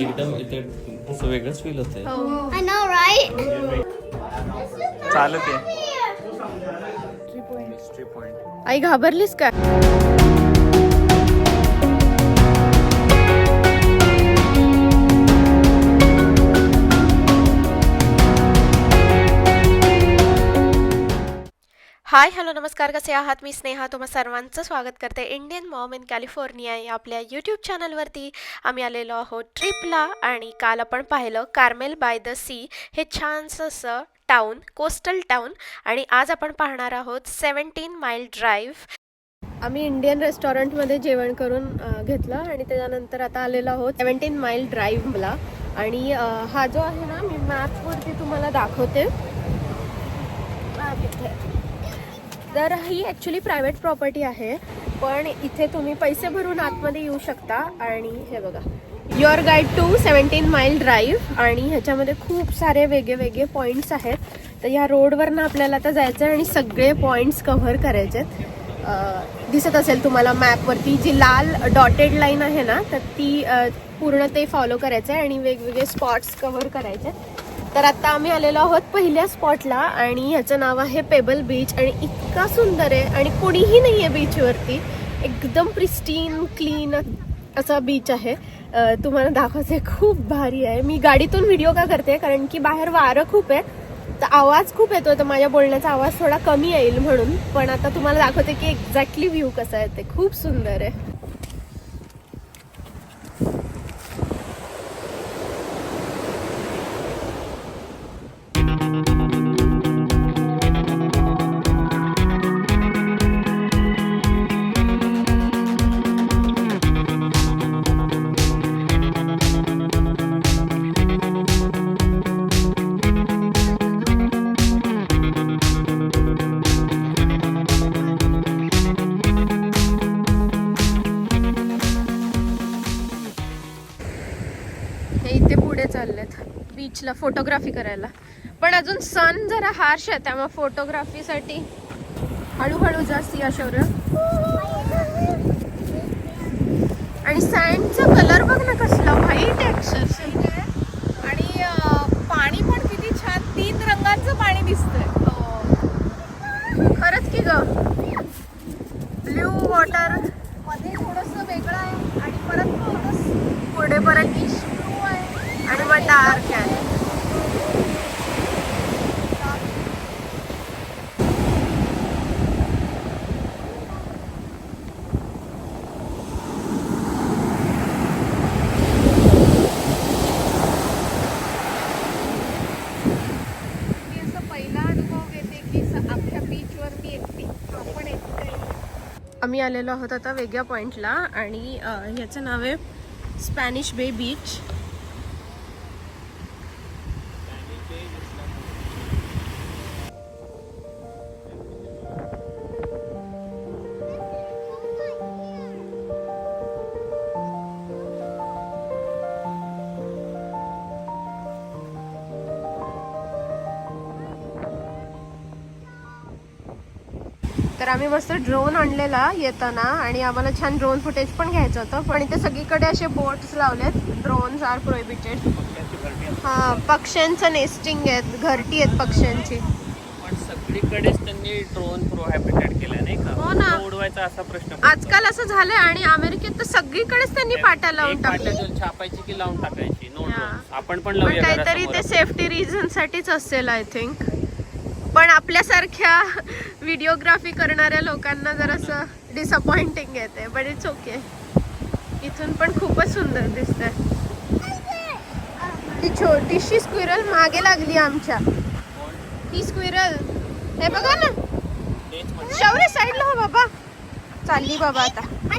एकदम इथे असं वेगळंच फील होतंय. I know, right? चालत आहे आई घाबरलीस का? हाय हॅलो नमस्कार. कसे आहात? मी स्नेहा. तुम्हा सर्वांचं स्वागत करते इंडियन मॉम इन कॅलिफोर्निया या आपल्या यूट्यूब चॅनलवरती. आम्ही आलेलो आहोत ट्रिपला आणि काल आपण पाहिलं कार्मेल बाय द सी हे छानसं असं टाऊन कोस्टल टाऊन आणि आज आपण पाहणार आहोत सेवन्टीन माईल ड्राईव्ह आम्ही इंडियन रेस्टॉरंटमध्ये जेवण करून घेतलं आणि त्याच्यानंतर आता आलेलो आहोत सेवन्टीन माईल ड्राईव्हला आणि हा जो आहे ना मी मॅपवरती तुम्हाला दाखवते. तर ही ॲक्च्युली प्रायव्हेट प्रॉपर्टी आहे. पण इथे तुम्ही पैसे भरून आतमध्ये येऊ शकता. आणि हे बघा your guide to seventeen mile drive आणि ह्याच्यामध्ये खूप सारे वेगळे वेगळे पॉईंट्स आहेत. तर ह्या रोडवरनं आपल्याला आता जायचं आहे आणि सगळे पॉईंट्स कव्हर करायचे आहेत दिसत असेल तुम्हाला मॅपवरती जी लाल डॉटेड लाईन आहे ना तर ती पूर्ण ते फॉलो करायचं आहे आणि वेगवेगळे स्पॉट्स कव्हर करायचे आहेत. तर आता आम्ही आलेलो आहोत पहिल्या स्पॉटला आणि ह्याचं नाव आहे पेबल बीच आणि इतका सुंदर आहे आणि कोणीही नाही आहे बीचवरती एकदम प्रिस्टीन क्लीन असा बीच आहे. तुम्हाला दाखवायचं खूप भारी आहे. मी गाडीतून व्हिडिओ का करते? कारण की बाहेर वारं खूप आहे. तर आवाज खूप येतो तर माझ्या बोलण्याचा आवाज थोडा कमी येईल म्हणून. पण आता तुम्हाला दाखवते की एक्झॅक्टली व्ह्यू कसा आहे ते. खूप सुंदर आहे. फोटोग्राफी करायला. पण अजून सन जरा हार्श आहे त्यामुळे फोटोग्राफीसाठी हळूहळू जास्त या शौर्य आणि सँडचा कलर बघ ना कसं व्हाईट अक्षरशः आणि अं, पाणी पण किती छान तीन रंगांचं पाणी दिसतंय खरंच की ग ब्ल्यू वॉटरमध्ये थोडस वेगळं आहे आणि परत थोडस पुढे परत ब्लू आहे आणि मग डार्क आहे मी असं पहिला अनुभव घेते ह्या स- अख्ख्या बीचवरती एकटी. आपण एकटे आम्ही आलेलो आहोत आता वेगळ्या पॉईंटला आणि ह्याचं नाव आहे स्पॅनिश बे बीच आम्ही मस्त ड्रोन आणलेला येताना आणि आम्हाला छान ड्रोन फुटेज पण घ्यायचं होतं. पण इथे सगळीकडे असे बोट्स लावलेत. ड्रोन्स आर प्रोहिबिटेड हा पक्ष्यांचं नेस्टिंग आहेत. घरटी आहेत पक्ष्यांची. पण सगळीकडेच त्यांनी ड्रोन प्रोहॅबिटेड केलं नाही का? हो ना. उडवायचा असा प्रश्न. आजकाल असं झालंय आणि अमेरिकेत तर सगळीकडेच त्यांनी पाट्या लावून एक टाकले पाट्या जर छापायची की लावून टाकायची? नो आपण पण काहीतरी ते. सेफ्टी रिझन साठीच असेल आय थिंक पण आपल्यासारख्या व्हिडिओग्राफी करणाऱ्या लोकांना जर असं डिसअपॉइंटिंग येते बट इट्स ओके इथून पण खूपच सुंदर दिसतंय. ती छोटीशी स्क्विरल मागे लागली आमच्या. ही स्क्विरल हे बघा ना. शौर्य साईडला हो बाबा चालली बाबा आता. हे.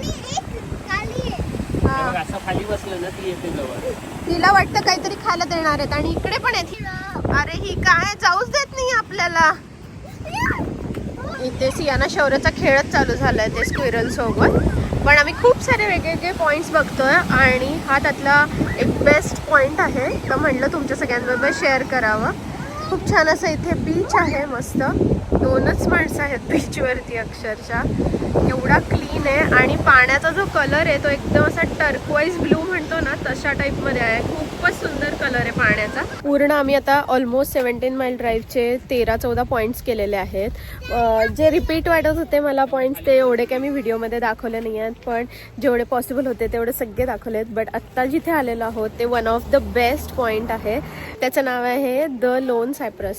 ती तिला वाटतं काहीतरी खायला देणार आहेत आणि इकडे पण आहेत. अरे ही काय? जाऊच देत नाही आपल्याला. इथे सियाना शौर्याचा खेळच चालू झालाय ते स्क्विरल सोबत. पण आम्ही खूप सारे वेगवेगळे पॉईंट्स बघतोय आणि हा त्यातला एक बेस्ट पॉईंट आहे. तर म्हणलं तुमच्या सगळ्यांबरोबर शेअर करावं. खूप छान असं इथे बीच आहे मस्त. दोनच माणसं आहेत बीचवरती अक्षरशः. एवढा क्लीन आहे आणि पाण्याचा जो कलर आहे तो एकदम असा टर्कवाईज ब्लू म्हणतो ना तशा टाईपमध्ये आहे. खूप पाण्याचा. पूर्ण आम्ही आता ऑलमोस्ट सेवन्टीन माईल ड्राईव्हचे तेरा चौदा पॉईंट्स केलेले आहेत. जे रिपीट वाटत होते मला पॉईंट्स ते एवढे काय मी व्हिडिओमध्ये दाखवले नाही आहेत. पण जेवढे पॉसिबल होते तेवढे सगळे दाखवले आहेत. बट आत्ता जिथे आलेलो आहोत ते one of the best point आहे. त्याचं नाव आहे the lone cypress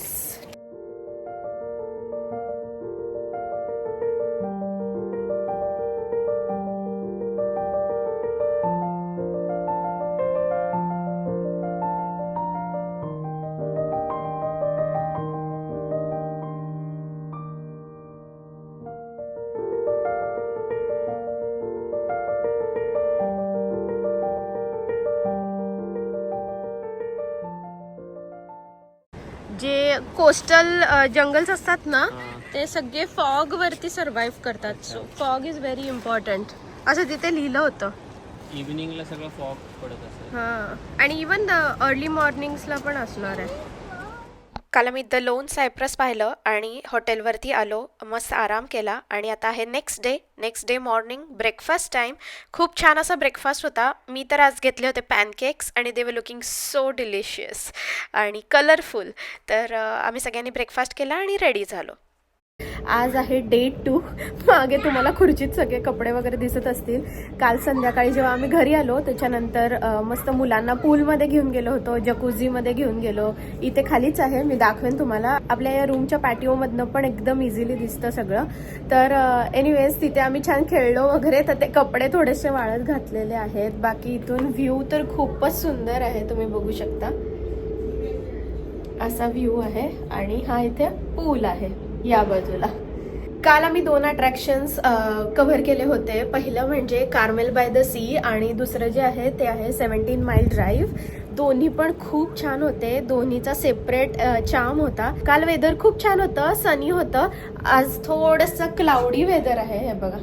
coastal jungles असतात ना ते सगळे फॉग वरती सर्व्हाइव्ह करतात. So fog is very important असं तिथे लिहिलं होतं. इव्हिनिंगला सगळं फॉग पडत असेल. हां. आणि इवन अर्ली मॉर्निंग्सला पण असणार आहे. काल आम्ही द लोन सायप्रस पाहिलं. आणि हॉटेलवरती आलो मस्त आराम केला आणि आता आहे next day next day morning breakfast time खूप छान असा ब्रेकफास्ट होता. मी तर आज घेतले होते पॅनकेक्स आणि they are looking so delicious आणि कलरफुल तर आम्ही सगळ्यांनी ब्रेकफास्ट केला आणि रेडी झालो. आज आहे डे टू मागे तुम्हाला खुर्चीत सगळे कपडे वगैरे दिसत असतील. काल संध्याकाळी जेव्हा आम्ही घरी आलो त्याच्यानंतर मस्त मुलांना पूलमध्ये घेऊन गेलो होतो जकुझीमध्ये घेऊन गेलो. इथे खालीच आहे मी दाखवेन तुम्हाला. आपल्या या रूमच्या पॅटिओमधनं पण एकदम इझिली दिसतं सगळं. तर एनिवेज तिथे आम्ही छान खेळलो वगैरे तर ते कपडे थोडेसे वाळत घातलेले आहेत. बाकी इथून व्ह्यू तर खूपच सुंदर आहे तुम्ही बघू शकता. असा व्ह्यू आहे आणि हा इथे पूल आहे. या बाजूला. काल आम्ही दोन अट्रॅक्शन्स कव्हर केले होते. पहिलं म्हणजे कार्मेल बाय द सी आणि दुसरं जे आहे ते आहे सेवन्टीन माईल ड्राईव्ह दोन्ही पण खूप छान होते. दोन्हीचा सेपरेट चाम होता. काल वेदर खूप छान होतं सनी होतं. आज थोडंसं क्लाउडी वेदर आहे हे बघा.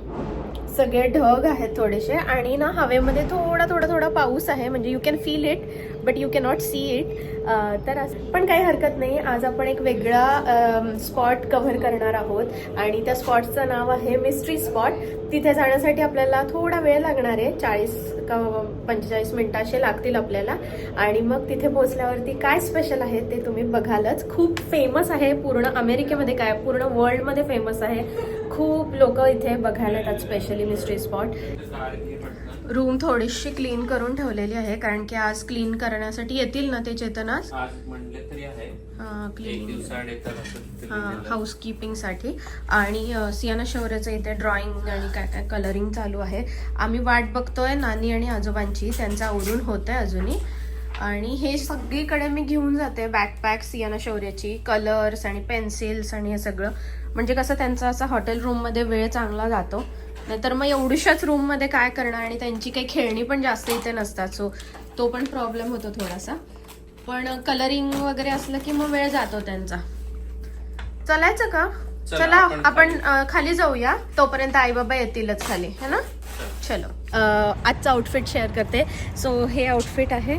सगळे ढग आहेत थोडेसे आणि ना हवेमध्ये थोडा थोडा थोडा पाऊस आहे. म्हणजे you can feel it but you cannot see it तर असं पण काही हरकत नाही. आज आपण एक वेगळा स्पॉट कव्हर करणार आहोत. आणि त्या स्पॉटचं नाव आहे मिस्ट्री स्पॉट तिथे जाण्यासाठी आपल्याला थोडा वेळ लागणार आहे. चाळीस का पंचेचाळीस मिनटं असे लागतील आपल्याला. आणि मग तिथे पोहोचल्यावरती काय स्पेशल आहे ते तुम्ही बघालच. खूप फेमस आहे. पूर्ण अमेरिकेमध्ये काय पूर्ण वर्ल्डमध्ये फेमस आहे. खूप लोक इथे बघायला येतात स्पेशली मिस्ट्री स्पॉट रूम थोडीशी क्लीन करून ठेवलेली आहे कारण की आज क्लीन करण्यासाठी येतील ना ते चेतनास? आज म्हणले तरी आहे. एक क्लीन दिवसाआड येतात असं तिथे हां लिहिलेलं. हाऊसकीपिंगसाठी आणि सियाना शौर्याचं इथे ड्रॉइंग आणि काय काय कलरिंग चालू आहे. आम्ही वाट बघतोय नानी आणि आजोबांची. त्यांचं आवरून होतंय अजूनही. आणि हे सगळीकडे मी घेऊन जाते बॅकपॅक सियाना शौर्याची कलर्स आणि पेन्सिल्स आणि हे सगळं. म्हणजे कसं त्यांचा असा हॉटेल रूममध्ये वेळ चांगला जातो. नाहीतर मग एवढ्याशाच रूममध्ये काय करणार? आणि त्यांची काही खेळणी पण जास्त इथे नसतात. सो तो पण प्रॉब्लेम होतो थोडासा. पण कलरिंग वगैरे असलं की मग वेळ जातो त्यांचा. चलायचं का? चला, आपण खाली. जाऊया. तोपर्यंत आई बाबा येतीलच खाली है ना? चलो. आजचं आउटफिट शेअर करते. सो हे आउटफिट आहे.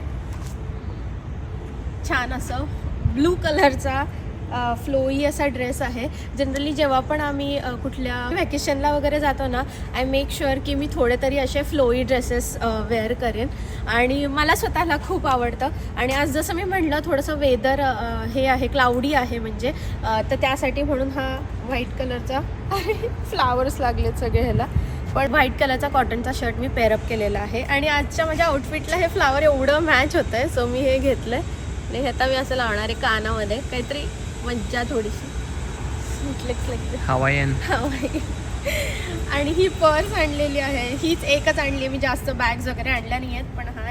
छान असं. ब्लू कलरचा फ्लोई असा ड्रेस आहे. जनरली जेव्हा पण आम्ही कुठल्या व्हॅकेशनला वगैरे जातो ना आय मेक शुअर की मी थोडे तरी असे फ्लोई ड्रेसेस वेअर करेन. आणि मला स्वतःला खूप आवडतं. आणि आज जसं मी म्हटलं थोडंसं वेदर हे आहे क्लाउडी आहे म्हणजे तर त्यासाठी म्हणून हा व्हाईट कलरचा फ्लावर्स लागलेत सगळे ह्याला. पण व्हाईट कलरचा कॉटनचा शर्ट मी पेअरअप केलेला आहे. आणि आजच्या माझ्या आउटफिटला हे फ्लावर एवढं मॅच होतं आहे सो मी हे घेतलं आहे आणि आता मी असं लावणार आहे कानामध्ये. काहीतरी मज्जा थोडीशी. हवाई आणि ही पर्स आणलेली आहे. हीच एकच आणली मी जास्त बॅग्स वगैरे आणल्या नाही आहेत पण हा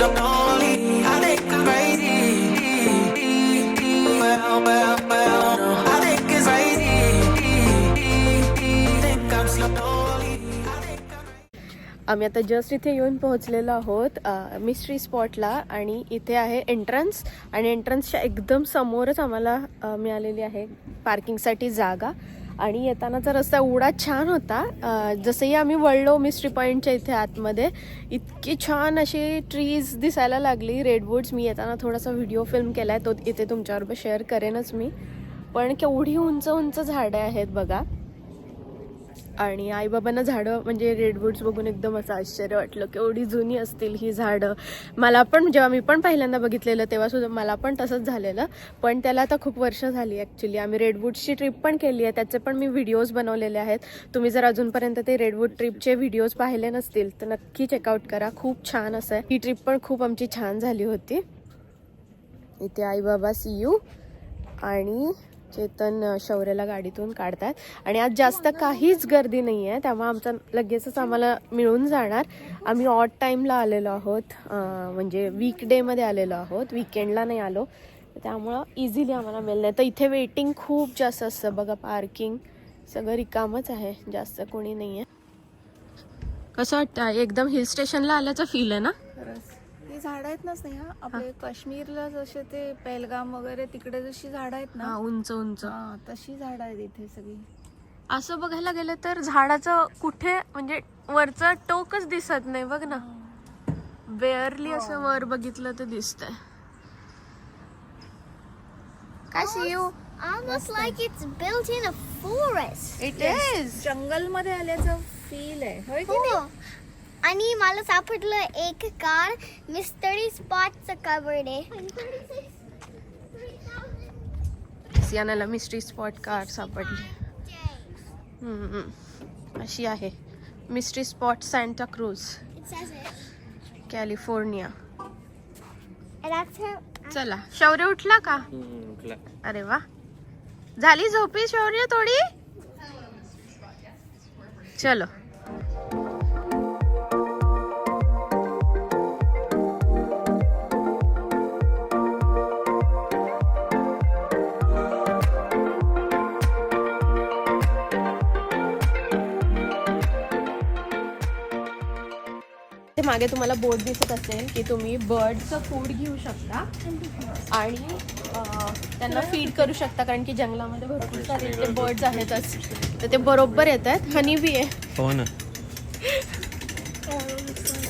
so lonely. I think I'm crazy. Well, well, well. आम्ही आता जस्ट इथे येऊन पोहोचलेलो आहोत मिस्ट्री स्पॉटला आणि इथे आहे एंट्रन्स आणि एंट्रन्सच्या एकदम समोरच आम्हाला मिळालेली आहे पार्किंगसाठी जागा आणि येतानाचा रस्ता एवढा छान होता. जसंही आम्ही वळलो मिस्ट्री पॉईंटच्या इथे आतमध्ये इतकी छान अशी ट्रीज दिसायला लागली. रेडवुड्स मी येताना थोडासा व्हिडिओ फिल्म केला आहे तो इथे तुमच्याबरोबर शेअर करेनच मी. पण केवढी उंच उंच झाडे आहेत बघा. आणि आईबाबांना झाडं म्हणजे रेडवुड्स बघून एकदम असं आश्चर्य वाटलं केवढी जुनी असतील ही झाडं. मला पण जेव्हा मी पण पहिल्यांदा बघितलेलं तेव्हा सुद्धा मला पण तसंच झालेलं. पण त्याला आता खूप वर्ष झाली ॲक्च्युली आम्ही रेडवूड्सची ट्रिप पण केली आहे. त्याचे पण मी व्हिडिओज बनवलेले आहेत. तुम्ही जर अजूनपर्यंत ते रेडवूड ट्रिपचे व्हिडिओज पाहिले नसतील तर नक्की चेकआउट करा. खूप छान असं आहे. ही ट्रिप पण खूप आमची छान झाली होती. इथे आई बाबा सी यू आणि चेतन अ, शौर्यला गाडीतून काढतात. आणि आज जास्त काहीच गर्दी नाही आहे त्यामुळे आमचा लगेचच आम्हाला मिळून जाणार. आम्ही ऑट टाईमला आलेलो आहोत. म्हणजे वीकडेमध्ये आलेलो आहोत. विकेंडला नाही आलो. त्यामुळं इझिली आम्हाला मिळणार तर इथे वेटिंग खूप जास्त असतं. बघा पार्किंग सगळं रिकामच आहे. जास्त कोणी नाही आहे कसं वाटतं एकदम हिल स्टेशनला आल्याचं फील आहे ना? झाडं आहेत ना स्नेहा आपले काश्मीरला जसे ते पेलगाम वगैरे तिकडे जशी झाडं आहेत हा ना उंच उंच. हा तशी झाडं आहेत इथे सगळी. असं बघायला गेलं तर झाडाचं कुठे म्हणजे वरचं टोकच दिसत नाही बघ ना. बेअरली असं वर बघितलं तर दिसतंय. काय सीयू Almost like it's built in a forest. It is जंगलमध्ये आल्याचं फील आहे. होय की हो. आणि मला सापडलं एक कार. मिस्टरी स्पॉटचं कवर्ड आहे. सियानाला मिस्ट्री स्पॉट कार सापडली. हम्म. अशी आहे. Mystery spot Santa Cruz. California. चला. शौर्य उठला का? अरे वा. झाली झोपी शौर्य थोडी? चलो. मागे तुम्हाला बोर्ड दिसत असेल की तुम्ही बर्डचं फूड घेऊ शकता. आणि त्यांना फीड करू शकता कारण की जंगलामध्ये भरपूर सारे ते बर्ड्स आहेतच तर ते बरोबर येत आहेत. हनी बी आहे. हो ना.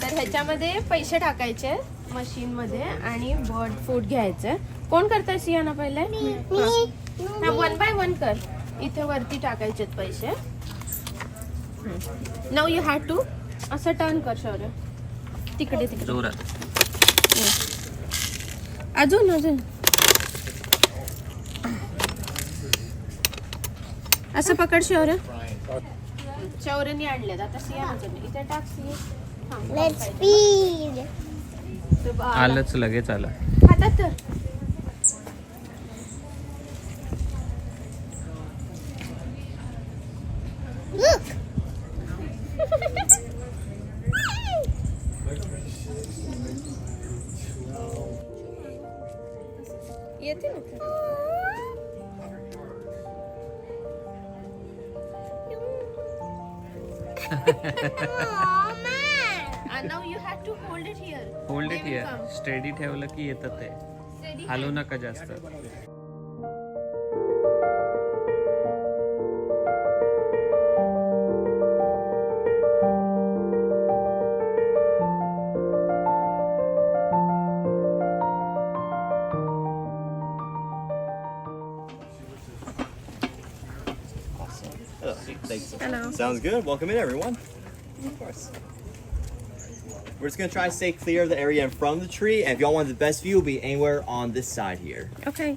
तर ह्याच्यामध्ये पैसे टाकायचे मशीनमध्ये आणि बर्ड फूड घ्यायचं. कोण करतंय सियाना पहिले? वन बाय वन कर. इथे वरती टाकायचे पैसे. नाव यू हॅव टू असं टर्न कर शौर्य. तिकडे तिकडे. जोरात. अजून अजून. असं पकड शौर्य शौर्यने आणले आता सिया इथे टाक सिया. Let's feed. आलंच लगेच आलं. हातात तर. येते ना man. Now you have to hold it here hold it here steady ठेवलं की येतं ते. हलू नका जास्त. Hello. Sounds good. Welcome in, everyone. Of course. We're just gonna try to stay clear of the area in front of the tree, and if y'all want the best view, will be anywhere on this side here. Okay.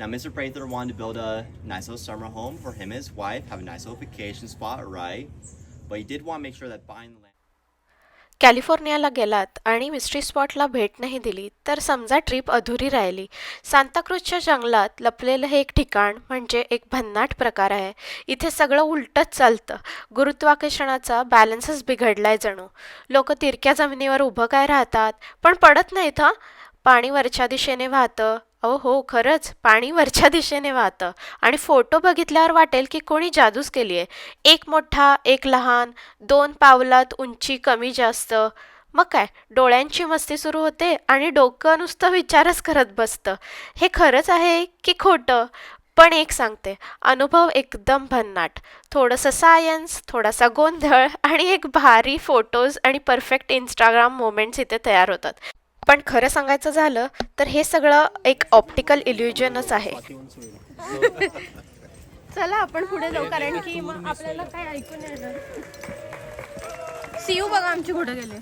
Now, Mr. Prather wanted to build a nice little summer home for him and his wife, have a nice little vacation spot, right? But he did want to make sure that buying the land. कॅलिफोर्नियाला गेलात आणि mystery स्पॉटला भेट नाही दिली तर समजा trip अधुरी राहिली. सांताक्रूजच्या जंगलात लपलेलं हे एक ठिकाण म्हणजे एक भन्नाट प्रकार आहे. इथे सगळं उलटच चालतं. गुरुत्वाकर्षणाचा बॅलन्सच बिघडलाय जणू. लोक तिरक्या जमिनीवर उभं काय राहतात? पण पडत नाहीत हं? पाणी वरच्या दिशेने वाहतं. अहो हो खरंच पाणी वरच्या दिशेने वाहतं. आणि फोटो बघितल्यावर वाटेल की कोणी जादूच केली आहे. एक मोठा एक लहान दोन पावलात उंची कमी जास्त. मग काय डोळ्यांची मस्ती सुरू होते आणि डोकं नुसतं विचारच करत बसतं. हे खरंच आहे की खोटं? पण एक सांगते अनुभव एकदम भन्नाट. थोडंसं सायन्स थोडासा गोंधळ आणि एक भारी फोटोज आणि परफेक्ट इंस्टाग्राम मोमेंट्स इथे तयार होतात. पण खरं सांगायचं झालं तर हे सगळं एक ऑप्टिकल इल्युजनच आहे चला आपण पुढे जाऊ कारण की मग आपल्याला काय ऐकून येणार सीयू बघा आमची कुठे गेले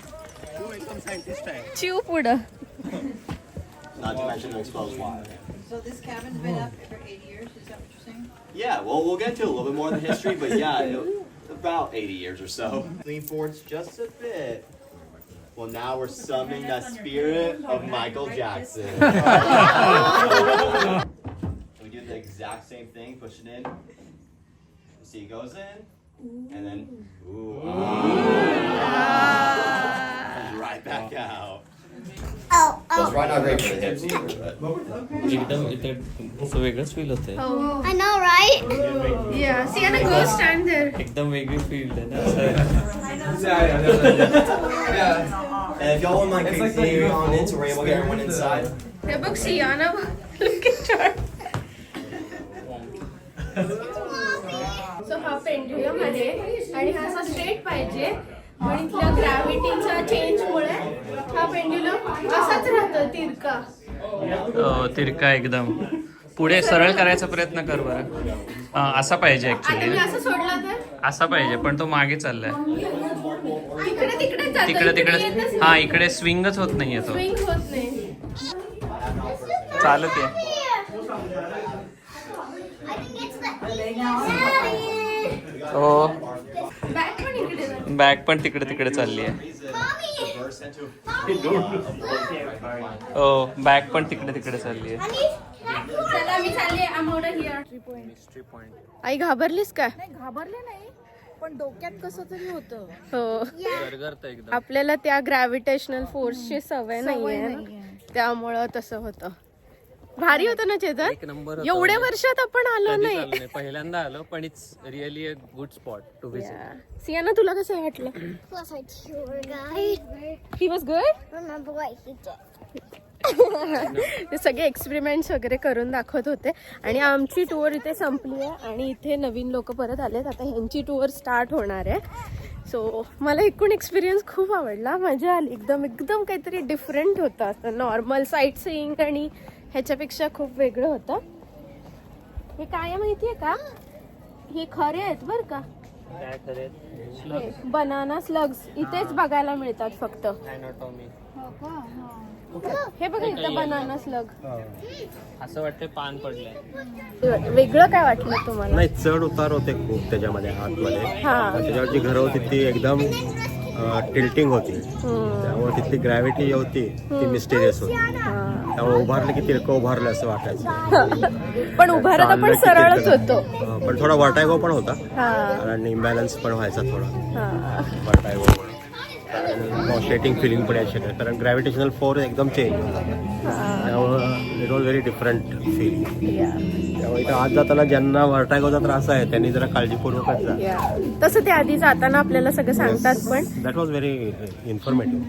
चिव पुढं. So this cabin's been up for eight years, is that what you're saying? Yeah, well, we'll get to a little bit more of the history, but yeah, it, about 80 years or so. Lean forwards just a bit. Well, now we're summoning the spirit of Michael Jackson. we do the exact same thing, push it in. See, it goes in, and then, ooh, comes right back out. Oh, So it's right not great for the hips either, but. एकदम इथे असं वेगळंच feel होतंय I know, right? Yeah, Sienna, go stand there. एकदम वेगळी feel आहे ना असं And if y'all wouldn't mind continuing on in, so we're able to get everyone inside. हे बघ सियाना सो हा पेंड्युलम आहे आणि हा असा स्ट्रेट पाहिजे पण इथल्या ग्रॅव्हिटीच्या चेंजमुळे हा पेंड्युलम असाच राहतो तिरका. तिरका एकदम. पुढे सरळ करायचा प्रयत्न कर बरं. असा पाहिजे ऍक्च्युली असा पाहिजे पण तो मागे चाललाय. तिकडे तिकडे जातो, तिकडे इकडे तिकडे येतच हा इकडे स्विंगच होत नाहीये तो. स्विंग होत नाही. चालत आहे. हो. बॅग पण इकडे जातो. बॅग पण तिकडे तिकडे चालली आहे. हो बॅग पण तिकडे तिकडे चालली आहे. चला मी चालले. आई घाबरलीस का नाही घाबरले नाही. पण डोक्यात कसं तरी होतं. हो. गरगरतं एकदम. आपल्याला त्या ग्रॅव्हिटेशनल फोर्सची सवय नाहीये. ना? त्यामुळं तसं होतं. भारी होतं ना एक चेतन नंबर होता. एवढ्या वर्षात आपण आलो कधीच नाही. आलो नाही. पहिल्यांदा आलो पण it's really a good spot to visit Siena तुला कसं वाटलं? Plus our tour guide. He was good Remember what he did. ते सगळे एक्सपेरिमेंट्स वगैरे करून दाखवत होते. आणि आमची टूर इथे संपली आहे आणि इथे नवीन लोक परत आलेत. आता ह्यांची टूर स्टार्ट होणार आहे. सो मला एकूण एक्सपिरियन्स खूप आवडला. मजा आली. एकदम एकदम काहीतरी डिफरंट होतं. असं नॉर्मल साईट सीईंग आणि ह्याच्यापेक्षा खूप वेगळं होतं. हे काय आहे माहितीये का? हे खरे आहेत बरं का? बनाना स्लग्स इथेच बघायला मिळतात फक्त. हे बघा इथं बनाना स्लग असं वाटतंय पान पडलंय. वेगळं काय वाटलं तुम्हाला? नाही चढ उतार होते खूप त्याच्यामध्ये आतमध्ये. हा. त्याच्यावर जी घरं होती ती एकदम टिल्टिंग होती. त्यामुळे तिथली ग्रॅव्हिटी होती ती मिस्टेरियस होती. हा. त्यामुळे उभारलं की तिरकं उभारलं असं वाटायचं. पण उभारत आपण सरळच तिरकं. होतो. पण थोडा वर्टायगो पण होता. हा. कारण इम्बॅलन्स पण व्हायचा थोडा. हा. नॉस्टेटिंग फिलिंग पण यायची नाही. कारण ग्रॅव्हिटेशनल फोर्स एकदम चेंज होता त्यामुळं it was very different feel त्यामुळे इथं आज जाताना ज्यांना वर्टायगोचा त्रास आहे त्यांनी जरा काळजीपूर्वकच जा. तसं ते आधी जाताना आपल्याला सगळं सांगतात पण. दॅट वॉज व्हेरी इन्फॉर्मेटिव्ह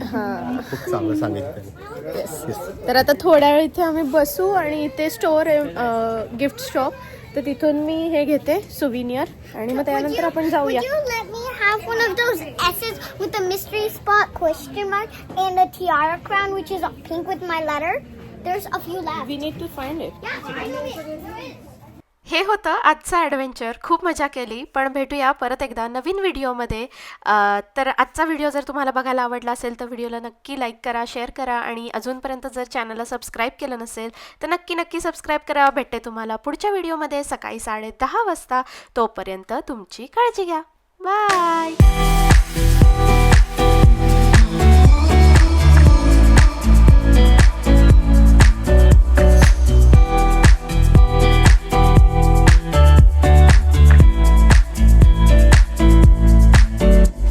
खूप चांगलं सांगितलं त्यांनी. तर आता थोड्या वेळ इथे आम्ही बसू आणि इथे स्टोर आहे गिफ्ट शॉप तर तिथून मी हे घेते सुविनियर आणि मग त्यानंतर आपण जाऊया have one of those S's with the mystery spot question mark and a tiara crown, which is pink with my letter? There's a few left. We need to find it Yeah, I know it. हे होतं आजचं adventure खूप मजा केली. पण भेटूया परत एकदा नवीन व्हिडिओमध्ये तर आजचा व्हिडिओ जर तुम्हाला बघायला आवडला असेल तर व्हिडिओला नक्की लाईक करा शेअर करा आणि अजूनपर्यंत जर चॅनलला सबस्क्राईब केलं नसेल तर नक्की नक्की सबस्क्राईब करा. भेटते तुम्हाला पुढच्या व्हिडिओमध्ये सकाळी साडे दहा वाजता. तोपर्यंत तुमची काळजी घ्या. बाय